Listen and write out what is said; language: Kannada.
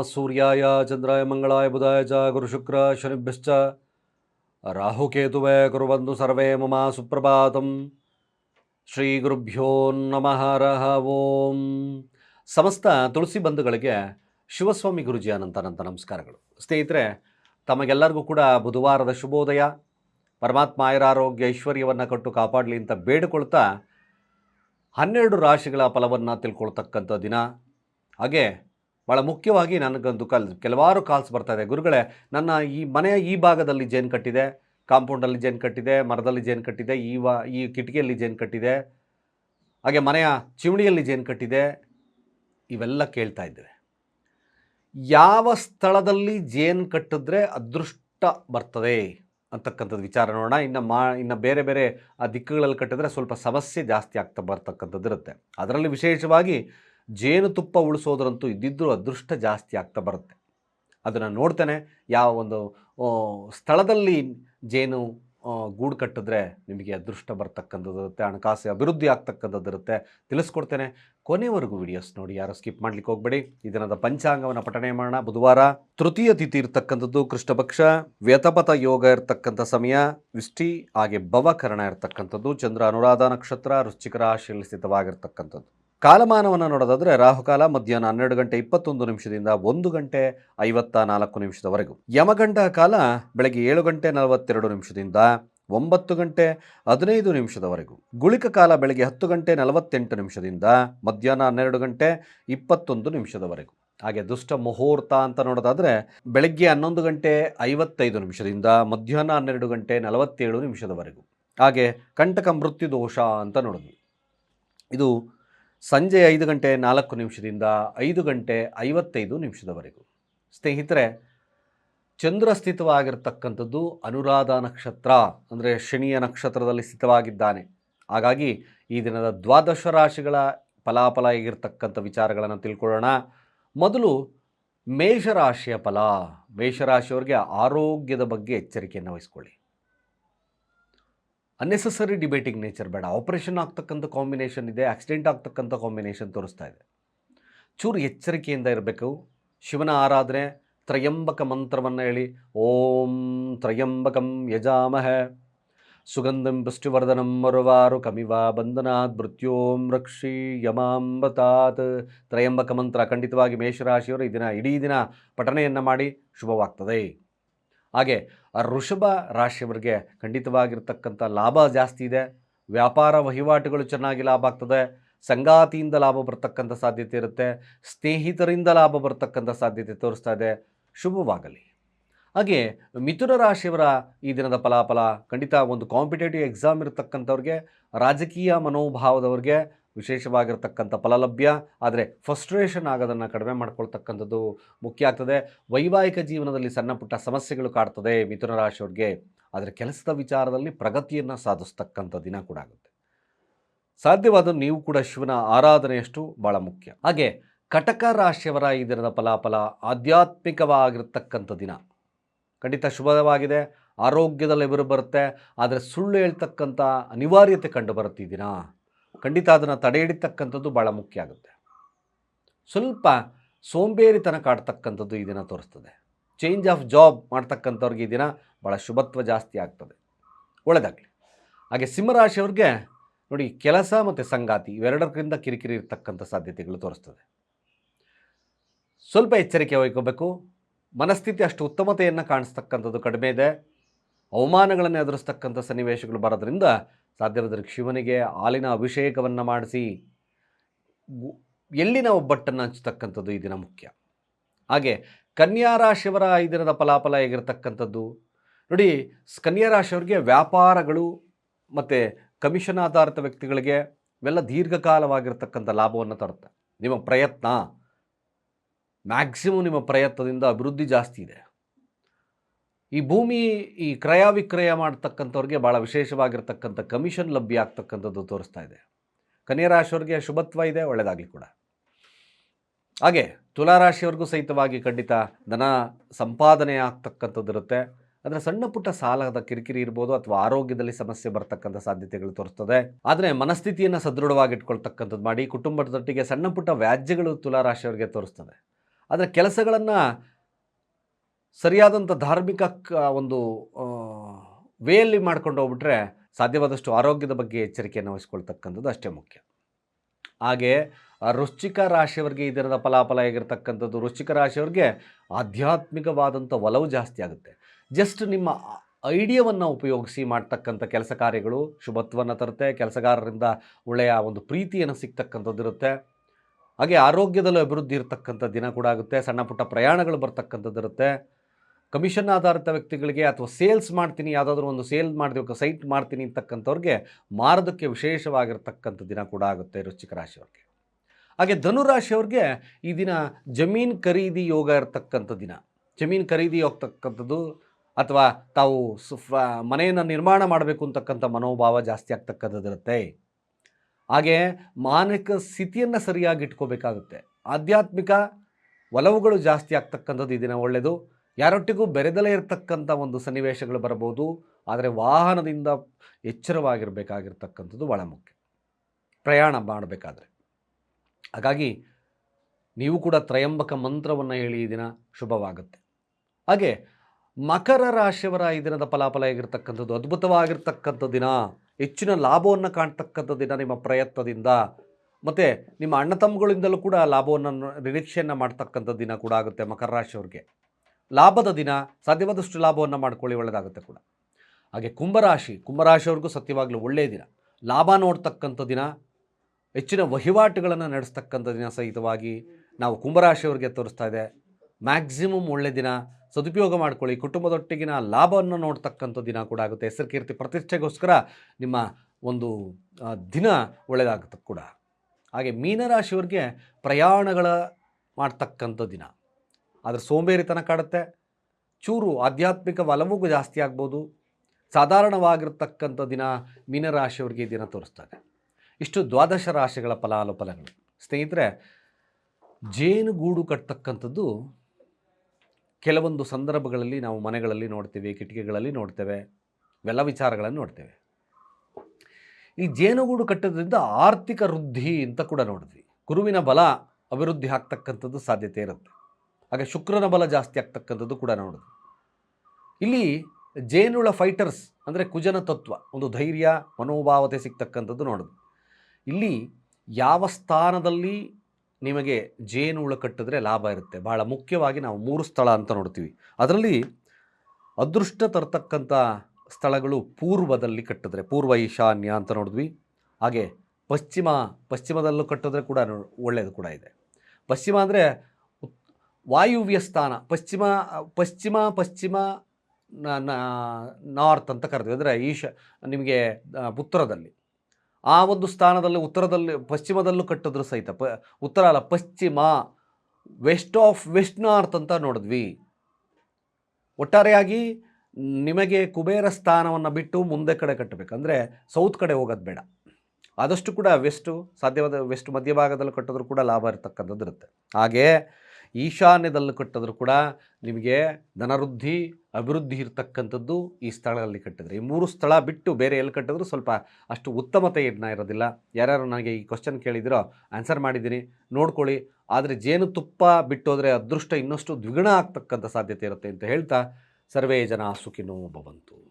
ನಮಃ ಸೂರ್ಯಾಯ ಚಂದ್ರಾಯ ಮಂಗಳಾಯ ಬುಧಾಯ ಚ ಗುರುಶುಕ್ರ ಶನಿಭ್ಯಶ್ಚ ರಾಹುಕೇತುವೆ ಕುರುವಂದು ಸರ್ವೇ ಮಮ ಸುಪ್ರಭಾತಂ ಶ್ರೀ ಗುರುಭ್ಯೋ ನಮಃ ರಹ ಓಂ ಸಮಸ್ತ ತುಳಸಿ ಬಂಧುಗಳಿಗೆ ಶಿವಸ್ವಾಮಿ ಗುರುಜಿ ಅನಂತ ಅನಂತ ನಮಸ್ಕಾರಗಳು. ಸ್ನೇಹಿತರೆ, ತಮಗೆಲ್ಲರಿಗೂ ಕೂಡ ಬುಧವಾರದ ಶುಭೋದಯ. ಪರಮಾತ್ಮ ಆರೋಗ್ಯ ಐಶ್ವರ್ಯವನ್ನು ಕೊಟ್ಟು ಕಾಪಾಡಲಿ ಅಂತ ಬೇಡಿಕೊಳ್ತಾ ಹನ್ನೆರಡು ರಾಶಿಗಳ ಫಲವನ್ನು ತಿಳ್ಕೊಳ್ತಕ್ಕಂಥ ದಿನ. ಹಾಗೆ ಭಾಳ ಮುಖ್ಯವಾಗಿ ನನಗೊಂದು ಕಲ್, ಕೆಲವಾರು ಕಾಲ್ಸ್ ಬರ್ತಾ ಇದೆ. ಗುರುಗಳೇ, ನನ್ನ ಈ ಮನೆಯ ಈ ಭಾಗದಲ್ಲಿ ಜೇನು ಕಟ್ಟಿದೆ, ಕಾಂಪೌಂಡಲ್ಲಿ ಜೇನು ಕಟ್ಟಿದೆ, ಮರದಲ್ಲಿ ಜೇನು ಕಟ್ಟಿದೆ, ಈ ವಾ, ಈ ಕಿಟಕಿಯಲ್ಲಿ ಜೇನು ಕಟ್ಟಿದೆ, ಹಾಗೆ ಮನೆಯ ಚಿಮಣಿಯಲ್ಲಿ ಜೇನು ಕಟ್ಟಿದೆ, ಇವೆಲ್ಲ ಕೇಳ್ತಾ ಇದ್ದೇವೆ. ಯಾವ ಸ್ಥಳದಲ್ಲಿ ಜೇನು ಕಟ್ಟಿದ್ರೆ ಅದೃಷ್ಟ ಬರ್ತದೆ ಅಂತಕ್ಕಂಥದ್ದು ವಿಚಾರ ನೋಡೋಣ. ಇನ್ನು ಮಾ, ಇನ್ನು ಬೇರೆ ಬೇರೆ ಆ ದಿಕ್ಕುಗಳಲ್ಲಿ ಕಟ್ಟಿದ್ರೆ ಸ್ವಲ್ಪ ಸಮಸ್ಯೆ ಜಾಸ್ತಿ ಆಗ್ತಾ ಬರ್ತಕ್ಕಂಥದ್ದು ಇರುತ್ತೆ ಅದರಲ್ಲಿ ವಿಶೇಷವಾಗಿ ಜೇನುತುಪ್ಪ ಉಳಿಸೋದ್ರಂತೂ ಇದ್ದಿದ್ದರೂ ಅದೃಷ್ಟ ಜಾಸ್ತಿ ಆಗ್ತಾ ಬರುತ್ತೆ. ಅದನ್ನು ನೋಡ್ತೇನೆ, ಯಾವ ಒಂದು ಸ್ಥಳದಲ್ಲಿ ಜೇನು ಗೂಡು ಕಟ್ಟಿದ್ರೆ ನಿಮಗೆ ಅದೃಷ್ಟ ಬರ್ತಕ್ಕಂಥದ್ದು ಇರುತ್ತೆ, ಹಣಕಾಸು ಅಭಿವೃದ್ಧಿ ಆಗ್ತಕ್ಕಂಥದ್ದು ಇರುತ್ತೆ ತಿಳಿಸ್ಕೊಡ್ತೇನೆ. ಕೊನೆವರೆಗೂ ವಿಡಿಯೋಸ್ ನೋಡಿ ಯಾರು ಸ್ಕಿಪ್ ಮಾಡ್ಲಿಕ್ಕೆ ಹೋಗಬೇಡಿ. ಈ ದಿನದ ಪಂಚಾಂಗವನ್ನು ಪಠಣೆ ಮಾಡೋಣ. ಬುಧವಾರ ತೃತೀಯ ತಿಥಿ ಇರತಕ್ಕಂಥದ್ದು ಕೃಷ್ಣಪಕ್ಷ, ವ್ಯತಪಥ ಯೋಗ ಇರತಕ್ಕಂಥ ಸಮಯ ವಿಷ್ಟಿ ಹಾಗೆ ಭವಕರಣ ಇರತಕ್ಕಂಥದ್ದು, ಚಂದ್ರ, ಅನುರಾಧ ನಕ್ಷತ್ರ, ವೃಶ್ಚಿಕ ರಾಶಿಯಲ್ಲಿ ಸ್ಥಿತವಾಗಿರ್ತಕ್ಕಂಥದ್ದು. ಕಾಲಮಾನವನ್ನು ನೋಡೋದಾದರೆ ರಾಹುಕಾಲ ಮಧ್ಯಾಹ್ನ ಹನ್ನೆರಡು ಗಂಟೆ ಇಪ್ಪತ್ತೊಂದು ನಿಮಿಷದಿಂದ ಒಂದು ಗಂಟೆ ಐವತ್ತ ನಾಲ್ಕು ನಿಮಿಷದವರೆಗೂ. ಯಮಗಂಡ ಕಾಲ ಬೆಳಗ್ಗೆ ಏಳು ಗಂಟೆ ನಲವತ್ತೆರಡು ನಿಮಿಷದಿಂದ ಒಂಬತ್ತು ಗಂಟೆ ಹದಿನೈದು ನಿಮಿಷದವರೆಗೂ. ಗುಳಿಕ ಕಾಲ ಬೆಳಗ್ಗೆ ಹತ್ತು ಗಂಟೆ ನಲವತ್ತೆಂಟು ನಿಮಿಷದಿಂದ ಮಧ್ಯಾಹ್ನ ಹನ್ನೆರಡು ಗಂಟೆ ಇಪ್ಪತ್ತೊಂದು ನಿಮಿಷದವರೆಗೂ. ಹಾಗೆ ದುಷ್ಟ ಮುಹೂರ್ತ ಅಂತ ನೋಡೋದಾದರೆ ಬೆಳಗ್ಗೆ ಹನ್ನೊಂದು ಗಂಟೆ ಐವತ್ತೈದು ನಿಮಿಷದಿಂದ ಮಧ್ಯಾಹ್ನ ಹನ್ನೆರಡು ಗಂಟೆ ನಲವತ್ತೇಳು ನಿಮಿಷದವರೆಗೂ. ಹಾಗೆ ಕಂಟಕ ಮೃತ್ಯು ದೋಷ ಅಂತ ನೋಡಿದ್ವಿ. ಇದು ಸಂಜೆ ಐದು ಗಂಟೆ ನಾಲ್ಕು ನಿಮಿಷದಿಂದ ಐದು ಗಂಟೆ ಐವತ್ತೈದು ನಿಮಿಷದವರೆಗೂ. ಸ್ನೇಹಿತರೆ ಚಂದ್ರ ಸ್ಥಿತವಾಗಿರ್ತಕ್ಕಂಥದ್ದು ಅನುರಾಧ ನಕ್ಷತ್ರ, ಅಂದರೆ ಶನಿಯ ನಕ್ಷತ್ರದಲ್ಲಿ ಸ್ಥಿತವಾಗಿದ್ದಾನೆ. ಹಾಗಾಗಿ ಈ ದಿನದ ದ್ವಾದಶ ರಾಶಿಗಳ ಫಲಾಫಲ ಹೇಗಿರ್ತಕ್ಕಂಥ ವಿಚಾರಗಳನ್ನು ತಿಳ್ಕೊಳ್ಳೋಣ. ಮೊದಲು ಮೇಷರಾಶಿಯ ಫಲ. ಮೇಷರಾಶಿಯವರಿಗೆ ಆರೋಗ್ಯದ ಬಗ್ಗೆ ಎಚ್ಚರಿಕೆಯನ್ನು ವಹಿಸ್ಕೊಳ್ಳಿ. ಅನ್ನೆಸೆಸರಿ ಡಿಬೇಟಿಂಗ್ ನೇಚರ್ ಬೇಡ. ಆಪರೇಷನ್ ಆಗ್ತಕ್ಕಂಥ ಕಾಂಬಿನೇಷನ್ ಇದೆ ಆಕ್ಸಿಡೆಂಟ್ ಆಗ್ತಕ್ಕಂಥ ಕಾಂಬಿನೇಷನ್ ತೋರಿಸ್ತಾ ಇದೆ. ಚೂರು ಎಚ್ಚರಿಕೆಯಿಂದ ಇರಬೇಕು. ಶಿವನ ಆರಾಧನೆ, ತ್ರಯಂಬಕ ಮಂತ್ರವನ್ನು ಹೇಳಿ, ಓಂ ತ್ರಯಂಬಕಂ ಯಜಾಮಹ. ಸುಗಂಧಂ ಪುಷ್ಟಿವರ್ಧನಂ ಮರುವಾರು ಕಮಿವಾ ಬಂಧನಾತ್ ಮೃತ್ಯೋಂ ರಕ್ಷಿ ಯಮಾಂಬತಾತ್. ತ್ರಯಂಬಕ ಮಂತ್ರ ಖಂಡಿತವಾಗಿ ಮೇಷರಾಶಿಯವರು ಈ ದಿನ, ಇಡೀ ದಿನ ಪಠನೆಯನ್ನು ಮಾಡಿ ಶುಭವಾಗ್ತದೆ. ಹಾಗೆ ಋಷಭ ರಾಶಿಯವರಿಗೆ ಖಂಡಿತವಾಗಿರ್ತಕ್ಕಂಥ ಲಾಭ ಜಾಸ್ತಿ ಇದೆ. ವ್ಯಾಪಾರ ವಹಿವಾಟುಗಳು ಚೆನ್ನಾಗಿ ಲಾಭ ಆಗ್ತದೆ. ಸಂಗಾತಿಯಿಂದ ಲಾಭ ಬರ್ತಕ್ಕಂಥ ಸಾಧ್ಯತೆ ಇರುತ್ತೆ. ಸ್ನೇಹಿತರಿಂದ ಲಾಭ ಬರ್ತಕ್ಕಂಥ ಸಾಧ್ಯತೆ ತೋರಿಸ್ತಾ ಇದೆ. ಶುಭವಾಗಲಿ. ಹಾಗೆ ಮಿಥುನ ರಾಶಿಯವರ ಈ ದಿನದ ಫಲಾಫಲ ಖಂಡಿತ ಒಂದು ಕಾಂಪಿಟೇಟಿವ್ ಎಕ್ಸಾಮ್ ಇರತಕ್ಕಂಥವ್ರಿಗೆ, ರಾಜಕೀಯ ಮನೋಭಾವದವ್ರಿಗೆ ವಿಶೇಷವಾಗಿರ್ತಕ್ಕಂಥ ಫಲಲಭ್ಯ, ಆದರೆ ಫಸ್ಟ್ರೇಷನ್ ಆಗೋದನ್ನು ಕಡಿಮೆ ಮಾಡ್ಕೊಳ್ತಕ್ಕಂಥದ್ದು ಮುಖ್ಯ ಆಗ್ತದೆ. ವೈವಾಹಿಕ ಜೀವನದಲ್ಲಿ ಸಣ್ಣ ಪುಟ್ಟ ಸಮಸ್ಯೆಗಳು ಕಾಡ್ತದೆ ಮಿಥುನ ರಾಶಿಯವ್ರಿಗೆ. ಆದರೆ ಕೆಲಸದ ವಿಚಾರದಲ್ಲಿ ಪ್ರಗತಿಯನ್ನು ಸಾಧಿಸ್ತಕ್ಕಂಥ ದಿನ ಕೂಡ ಆಗುತ್ತೆ. ಸಾಧ್ಯವಾದ ನೀವು ಕೂಡ ಶಿವನ ಆರಾಧನೆಯಷ್ಟು ಭಾಳ ಮುಖ್ಯ. ಹಾಗೆ ಕಟಕ ರಾಶಿಯವರ ಈ ದಿನದ ಫಲಾಫಲ ಆಧ್ಯಾತ್ಮಿಕವಾಗಿರ್ತಕ್ಕಂಥ ದಿನ. ಖಂಡಿತ ಶುಭವಾಗಿದೆ, ಆರೋಗ್ಯದಲ್ಲಿ ಎದುರು ಬರುತ್ತೆ, ಆದರೆ ಸುಳ್ಳು ಹೇಳ್ತಕ್ಕಂಥ ಅನಿವಾರ್ಯತೆ ಕಂಡು ಬರುತ್ತೆ ಖಂಡಿತ ಅದನ್ನು ತಡೆ ಹಿಡಿತಕ್ಕಂಥದ್ದು ಭಾಳ ಮುಖ್ಯ ಆಗುತ್ತೆ. ಸ್ವಲ್ಪ ಸೋಂಬೇರಿತನ ಕಾಡ್ತಕ್ಕಂಥದ್ದು ಈ ದಿನ ತೋರಿಸ್ತದೆ. ಚೇಂಜ್ ಆಫ್ ಜಾಬ್ ಮಾಡ್ತಕ್ಕಂಥವ್ರಿಗೆ ಈ ದಿನ ಭಾಳ ಶುಭತ್ವ ಜಾಸ್ತಿ ಆಗ್ತದೆ. ಒಳ್ಳೆಯದಾಗಲಿ ಹಾಗೆ ಸಿಂಹರಾಶಿಯವ್ರಿಗೆ ನೋಡಿ ಕೆಲಸ ಮತ್ತು ಸಂಗಾತಿ ಇವೆರಡರಿಂದ ಕಿರಿಕಿರಿ ಇರ್ತಕ್ಕಂಥ ಸಾಧ್ಯತೆಗಳು ತೋರಿಸ್ತದೆ. ಸ್ವಲ್ಪ ಎಚ್ಚರಿಕೆ ವಹಿಕೋಬೇಕು. ಮನಸ್ಥಿತಿ ಅಷ್ಟು ಉತ್ತಮತೆಯನ್ನು ಕಾಣಿಸ್ತಕ್ಕಂಥದ್ದು ಕಡಿಮೆ ಇದೆ. ಅವಮಾನಗಳನ್ನು ಎದುರಿಸ್ತಕ್ಕಂಥ ಸನ್ನಿವೇಶಗಳು ಬರೋದ್ರಿಂದ ಸಾಧ್ಯವಾದರೆ ಶಿವನಿಗೆ ಹಾಲಿನ ಅಭಿಷೇಕವನ್ನು ಮಾಡಿಸಿ ಎಲ್ಲಿನ ಒಬ್ಬಟ್ಟನ್ನು ಹಂಚ್ತಕ್ಕಂಥದ್ದು ಈ ದಿನ ಮುಖ್ಯ. ಹಾಗೆ ಕನ್ಯಾ ರಾಶಿಯವರ ಈ ದಿನದ ಫಲಾಫಲ ಹೇಗಿರತಕ್ಕಂಥದ್ದು? ನೋಡಿ ಕನ್ಯಾ ರಾಶಿಯವರಿಗೆ ವ್ಯಾಪಾರಗಳು ಮತ್ತು ಕಮಿಷನ್ ಆಧಾರಿತ ವ್ಯಕ್ತಿಗಳಿಗೆ ಇವೆಲ್ಲ ದೀರ್ಘಕಾಲವಾಗಿರ್ತಕ್ಕಂಥ ಲಾಭವನ್ನು ತರುತ್ತೆ. ನಿಮ್ಮ ಪ್ರಯತ್ನ, ಮ್ಯಾಕ್ಸಿಮಮ್ ನಿಮ್ಮ ಪ್ರಯತ್ನದಿಂದ ಅಭಿವೃದ್ಧಿ ಜಾಸ್ತಿ ಇದೆ. ಈ ಭೂಮಿ, ಈ ಕ್ರಯ ವಿಕ್ರಯ ಮಾಡ್ತಕ್ಕಂಥವ್ರಿಗೆ ಭಾಳ ವಿಶೇಷವಾಗಿರ್ತಕ್ಕಂಥ ಕಮಿಷನ್ ಲಭ್ಯ ಆಗ್ತಕ್ಕಂಥದ್ದು ತೋರಿಸ್ತಾ ಇದೆ. ಕನ್ಯರಾಶಿಯವ್ರಿಗೆ ಶುಭತ್ವ ಇದೆ ಒಳ್ಳೆಯದಾಗಲಿ ಕೂಡ. ಹಾಗೆ ತುಲಾರಾಶಿಯವ್ರಿಗೂ ಸಹಿತವಾಗಿ ಖಂಡಿತ ಧನ ಸಂಪಾದನೆ ಆಗ್ತಕ್ಕಂಥದ್ದು ಇರುತ್ತೆ. ಅಂದರೆ ಸಣ್ಣ ಪುಟ್ಟ ಸಾಲದ ಕಿರಿಕಿರಿ ಇರ್ಬೋದು ಅಥವಾ ಆರೋಗ್ಯದಲ್ಲಿ ಸಮಸ್ಯೆ ಬರ್ತಕ್ಕಂಥ ಸಾಧ್ಯತೆಗಳು ತೋರಿಸ್ತದೆ ಆದರೆ ಮನಸ್ಥಿತಿಯನ್ನು ಸದೃಢವಾಗಿ ಇಟ್ಕೊಳ್ತಕ್ಕಂಥದ್ದು ಮಾಡಿ ಕುಟುಂಬದೊಟ್ಟಿಗೆ ಸಣ್ಣ ಪುಟ್ಟ ವ್ಯಾಜ್ಯಗಳು ತುಲಾರಾಶಿಯವರಿಗೆ ತೋರಿಸ್ತದೆ. ಆದರೆ ಕೆಲಸಗಳನ್ನು ಸರಿಯಾದಂಥ ಧಾರ್ಮಿಕ ಒಂದು ವೇಯಲ್ಲಿ ಮಾಡ್ಕೊಂಡು ಹೋಗ್ಬಿಟ್ರೆ ಸಾಧ್ಯವಾದಷ್ಟು ಆರೋಗ್ಯದ ಬಗ್ಗೆ ಎಚ್ಚರಿಕೆಯನ್ನು ವಹಿಸ್ಕೊಳ್ತಕ್ಕಂಥದ್ದು ಅಷ್ಟೇ ಮುಖ್ಯ. ಹಾಗೆ ವೃಶ್ಚಿಕ ರಾಶಿಯವರಿಗೆ ಈ ದಿನದ ಫಲಾಫಲ ಆಗಿರ್ತಕ್ಕಂಥದ್ದು ವೃಶ್ಚಿಕ ರಾಶಿಯವರಿಗೆ ಆಧ್ಯಾತ್ಮಿಕವಾದಂಥ ಒಲವು ಜಾಸ್ತಿ ಆಗುತ್ತೆ. ಜಸ್ಟ್ ನಿಮ್ಮ ಐಡಿಯಾವನ್ನು ಉಪಯೋಗಿಸಿ ಮಾಡ್ತಕ್ಕಂಥ ಕೆಲಸ ಕಾರ್ಯಗಳು ಶುಭತ್ವವನ್ನು ತರುತ್ತೆ, ಕೆಲಸಗಾರರಿಂದ ಒಳ್ಳೆಯ ಒಂದು ಪ್ರೀತಿಯನ್ನು ಸಿಗ್ತಕ್ಕಂಥದ್ದು ಇರುತ್ತೆ. ಹಾಗೆ ಆರೋಗ್ಯದಲ್ಲೂ ಅಭಿವೃದ್ಧಿ ಇರತಕ್ಕಂಥ ದಿನ ಕೂಡ ಆಗುತ್ತೆ, ಸಣ್ಣ ಪುಟ್ಟ ಪ್ರಯಾಣಗಳು ಬರ್ತಕ್ಕಂಥದ್ದು ಇರುತ್ತೆ. ಕಮಿಷನ್ ಆಧಾರಿತ ವ್ಯಕ್ತಿಗಳಿಗೆ ಅಥವಾ ಸೇಲ್ಸ್ ಮಾಡ್ತೀನಿ, ಯಾವುದಾದ್ರೂ ಒಂದು ಸೇಲ್ ಮಾಡಬೇಕು ಸೈಟ್ ಮಾಡ್ತೀನಿ ಅಂತಕ್ಕಂಥವ್ರಿಗೆ ಮಾರೋದಕ್ಕೆ ವಿಶೇಷವಾಗಿರ್ತಕ್ಕಂಥ ದಿನ ಕೂಡ ಆಗುತ್ತೆ ವೃಶ್ಚಿಕ ರಾಶಿಯವ್ರಿಗೆ. ಹಾಗೆ ಧನುರಾಶಿಯವ್ರಿಗೆ ಈ ದಿನ ಜಮೀನು ಖರೀದಿ ಯೋಗ ಇರತಕ್ಕಂಥ ದಿನ. ಜಮೀನು ಖರೀದಿ ಹೋಗ್ತಕ್ಕಂಥದ್ದು ಅಥವಾ ತಾವು ಸುಫ ಮನೆಯನ್ನು ನಿರ್ಮಾಣ ಮಾಡಬೇಕು ಅಂತಕ್ಕಂಥ ಮನೋಭಾವ ಜಾಸ್ತಿ ಆಗ್ತಕ್ಕಂಥದ್ದಿರುತ್ತೆ ಹಾಗೆ ಮಾನಸಿಕ ಸ್ಥಿತಿಯನ್ನು ಸರಿಯಾಗಿ ಇಟ್ಕೋಬೇಕಾಗುತ್ತೆ. ಆಧ್ಯಾತ್ಮಿಕ ಒಲವುಗಳು ಜಾಸ್ತಿ ಆಗ್ತಕ್ಕಂಥದ್ದು ಈ ದಿನ ಒಳ್ಳೆಯದು ಯಾರೊಟ್ಟಿಗೂ ಬೆರೆದಲೇ ಇರತಕ್ಕಂಥ ಒಂದು ಸನ್ನಿವೇಶಗಳು ಬರಬಹುದು, ಆದರೆ ವಾಹನದಿಂದ ಎಚ್ಚರವಾಗಿರಬೇಕಾಗಿರ್ತಕ್ಕಂಥದ್ದು ಭಾಳ ಮುಖ್ಯ ಪ್ರಯಾಣ ಮಾಡಬೇಕಾದ್ರೆ. ಹಾಗಾಗಿ ನೀವು ಕೂಡ ತ್ರಯಂಬಕ ಮಂತ್ರವನ್ನು ಹೇಳಿ ಈ ದಿನ ಶುಭವಾಗುತ್ತೆ. ಹಾಗೆ ಮಕರ ರಾಶಿಯವರ ಈ ದಿನದ ಫಲಾಫಲ ಆಗಿರ್ತಕ್ಕಂಥದ್ದು ಅದ್ಭುತವಾಗಿರ್ತಕ್ಕಂಥ ದಿನ, ಹೆಚ್ಚಿನ ಲಾಭವನ್ನು ಕಾಣ್ತಕ್ಕಂಥ ದಿನ ನಿಮ್ಮ ಪ್ರಯತ್ನದಿಂದ, ಮತ್ತು ನಿಮ್ಮ ಅಣ್ಣ ತಮ್ಮಗಳಿಂದಲೂ ಕೂಡ ಲಾಭವನ್ನು ನಿರೀಕ್ಷೆಯನ್ನು ಮಾಡ್ತಕ್ಕಂಥ ದಿನ ಕೂಡ ಆಗುತ್ತೆ ಮಕರ ರಾಶಿಯವ್ರಿಗೆ. ಲಾಭದ ದಿನ ಸಾಧ್ಯವಾದಷ್ಟು ಲಾಭವನ್ನು ಮಾಡ್ಕೊಳ್ಳಿ ಒಳ್ಳೆಯದಾಗುತ್ತೆ ಕೂಡ. ಹಾಗೆ ಕುಂಭರಾಶಿ, ಕುಂಭರಾಶಿಯವ್ರಿಗೂ ಸತ್ಯವಾಗಲೂ ಒಳ್ಳೆಯ ದಿನ. ಲಾಭ ನೋಡ್ತಕ್ಕಂಥ ದಿನ, ಹೆಚ್ಚಿನ ವಹಿವಾಟುಗಳನ್ನು ನಡೆಸ್ತಕ್ಕಂಥ ದಿನ ಸಹಿತವಾಗಿ ನಾವು ಕುಂಭರಾಶಿಯವ್ರಿಗೆ ತೋರಿಸ್ತಾ ಇದೆ. ಮ್ಯಾಕ್ಸಿಮಮ್ ಒಳ್ಳೆ ದಿನ, ಸದುಪಯೋಗ ಮಾಡ್ಕೊಳ್ಳಿ. ಕುಟುಂಬದೊಟ್ಟಿಗಿನ ಲಾಭವನ್ನು ನೋಡ್ತಕ್ಕಂಥ ದಿನ ಕೂಡ ಆಗುತ್ತೆ. ಹೆಸರು ಕೀರ್ತಿ ಪ್ರತಿಷ್ಠೆಗೋಸ್ಕರ ನಿಮ್ಮ ಒಂದು ದಿನ ಒಳ್ಳೆಯದಾಗುತ್ತೆ ಕೂಡ. ಹಾಗೆ ಮೀನರಾಶಿಯವ್ರಿಗೆ ಪ್ರಯಾಣಗಳ ಮಾಡ್ತಕ್ಕಂಥ ದಿನ. ಆದರೆ ಸೋಂಬೇರಿತನ ಕಾಡುತ್ತೆ. ಚೂರು ಆಧ್ಯಾತ್ಮಿಕ ಒಲವು ಜಾಸ್ತಿ ಆಗ್ಬೋದು. ಸಾಧಾರಣವಾಗಿರ್ತಕ್ಕಂಥ ದಿನ ಮೀನರಾಶಿಯವ್ರಿಗೆ ಈ ದಿನ ತೋರಿಸ್ತಾರೆ. ಇಷ್ಟು ದ್ವಾದಶ ರಾಶಿಗಳ ಫಲಾನುಫಲಗಳು ಸ್ನೇಹಿತರೆ, ಜೇನುಗೂಡು ಕಟ್ತಕ್ಕಂಥದ್ದು ಕೆಲವೊಂದು ಸಂದರ್ಭಗಳಲ್ಲಿ ನಾವು ಮನೆಗಳಲ್ಲಿ ನೋಡ್ತೇವೆ, ಕಿಟಕಿಗಳಲ್ಲಿ ನೋಡ್ತೇವೆ, ಇವೆಲ್ಲ ವಿಚಾರಗಳನ್ನು ನೋಡ್ತೇವೆ. ಈ ಜೇನುಗೂಡು ಕಟ್ಟೋದ್ರಿಂದ ಆರ್ಥಿಕ ವೃದ್ಧಿ ಅಂತ ಕೂಡ ನೋಡಿದ್ವಿ. ಗುರುವಿನ ಬಲ ಅಭಿವೃದ್ಧಿ ಆಗ್ತಕ್ಕಂಥದ್ದು ಸಾಧ್ಯತೆ ಇರುತ್ತೆ. ಹಾಗೆ ಶುಕ್ರನ ಬಲ ಜಾಸ್ತಿ ಆಗ್ತಕ್ಕಂಥದ್ದು ಕೂಡ ನೋಡಿದ್ವಿ ಇಲ್ಲಿ ಜೇನುಳ ಫೈಟರ್ಸ್ ಅಂದರೆ ಕುಜನ ತತ್ವ, ಒಂದು ಧೈರ್ಯ, ಮನೋಭಾವತೆ ಸಿಗ್ತಕ್ಕಂಥದ್ದು ನೋಡಿದ್ವಿ ಇಲ್ಲಿ ಯಾವ ಸ್ಥಾನದಲ್ಲಿ ನಿಮಗೆ ಜೇನುಳ ಕಟ್ಟಿದ್ರೆ ಲಾಭ ಇರುತ್ತೆ? ಬಹಳ ಮುಖ್ಯವಾಗಿ ನಾವು ಮೂರು ಸ್ಥಳ ಅಂತ ನೋಡ್ತೀವಿ. ಅದರಲ್ಲಿ ಅದೃಷ್ಟ ತರ್ತಕ್ಕಂಥ ಸ್ಥಳಗಳು ಪೂರ್ವದಲ್ಲಿ ಕಟ್ಟಿದ್ರೆ, ಪೂರ್ವ ಈಶಾನ್ಯ ಅಂತ ನೋಡಿದ್ವಿ. ಹಾಗೆ ಪಶ್ಚಿಮ, ಪಶ್ಚಿಮದಲ್ಲೂ ಕಟ್ಟಿದ್ರೆ ಕೂಡ ಒಳ್ಳೆಯದು ಕೂಡ ಇದೆ. ಪಶ್ಚಿಮ ಅಂದರೆ ವಾಯುವ್ಯ ಸ್ಥಾನ, ಪಶ್ಚಿಮ ಪಶ್ಚಿಮ ಪಶ್ಚಿಮ ನಾರ್ತ್ ಅಂತ ಕರಿತೀವಿ ಅಂದರೆ ಈಶ, ನಿಮಗೆ ಉತ್ತರದಲ್ಲಿ. ಆ ಒಂದು ಸ್ಥಾನದಲ್ಲಿ, ಉತ್ತರದಲ್ಲಿ, ಪಶ್ಚಿಮದಲ್ಲೂ ಕಟ್ಟಿದ್ರು ಸಹಿತ. ಪ, ಉತ್ತರ ಅಲ್ಲ, ಪಶ್ಚಿಮ, ವೆಸ್ಟ್ ಆಫ್ ವೆಸ್ಟ್ ನಾರ್ತ್ ಅಂತ ನೋಡಿದ್ವಿ. ಒಟ್ಟಾರೆಯಾಗಿ ನಿಮಗೆ ಕುಬೇರ ಸ್ಥಾನವನ್ನು ಬಿಟ್ಟು ಮುಂದೆ ಕಡೆ ಕಟ್ಟಬೇಕು. ಅಂದರೆ ಸೌತ್ ಕಡೆ ಹೋಗೋದು ಬೇಡ. ಆದಷ್ಟು ಕೂಡ ವೆಸ್ಟು, ಸಾಧ್ಯವಾದ ವೆಸ್ಟ್ ಮಧ್ಯಭಾಗದಲ್ಲಿ ಕಟ್ಟಿದ್ರು ಕೂಡ ಲಾಭ ಇರತಕ್ಕಂಥದ್ದು ಇರುತ್ತೆ. ಹಾಗೆ ಈಶಾನ್ಯದಲ್ಲಿ ಕಟ್ಟಿದ್ರು ಕೂಡ ನಿಮಗೆ ಧನವೃದ್ಧಿ, ಅಭಿವೃದ್ಧಿ ಇರತಕ್ಕಂಥದ್ದು ಈ ಸ್ಥಳದಲ್ಲಿ ಕಟ್ಟಿದ್ರೆ. ಈ ಮೂರು ಸ್ಥಳ ಬಿಟ್ಟು ಬೇರೆ ಎಲ್ಲಿ ಕಟ್ಟಿದ್ರು ಸ್ವಲ್ಪ ಅಷ್ಟು ಉತ್ತಮತೆ ಇದನ್ನ ಇರೋದಿಲ್ಲ. ಯಾರ್ಯಾರು ನನಗೆ ಈ ಕ್ವಶನ್ ಕೇಳಿದಿರೋ ಆನ್ಸರ್ ಮಾಡಿದ್ದೀನಿ, ನೋಡ್ಕೊಳ್ಳಿ. ಆದರೆ ಜೇನುತುಪ್ಪ ಬಿಟ್ಟೋದ್ರೆ ಅದೃಷ್ಟ ಇನ್ನಷ್ಟು ದ್ವಿಗುಣ ಆಗ್ತಕ್ಕಂಥ ಸಾಧ್ಯತೆ ಇರುತ್ತೆ ಅಂತ ಹೇಳ್ತಾ, ಸರ್ವೇ ಜನ ಸುಖಿನೋ ಭವಂತು.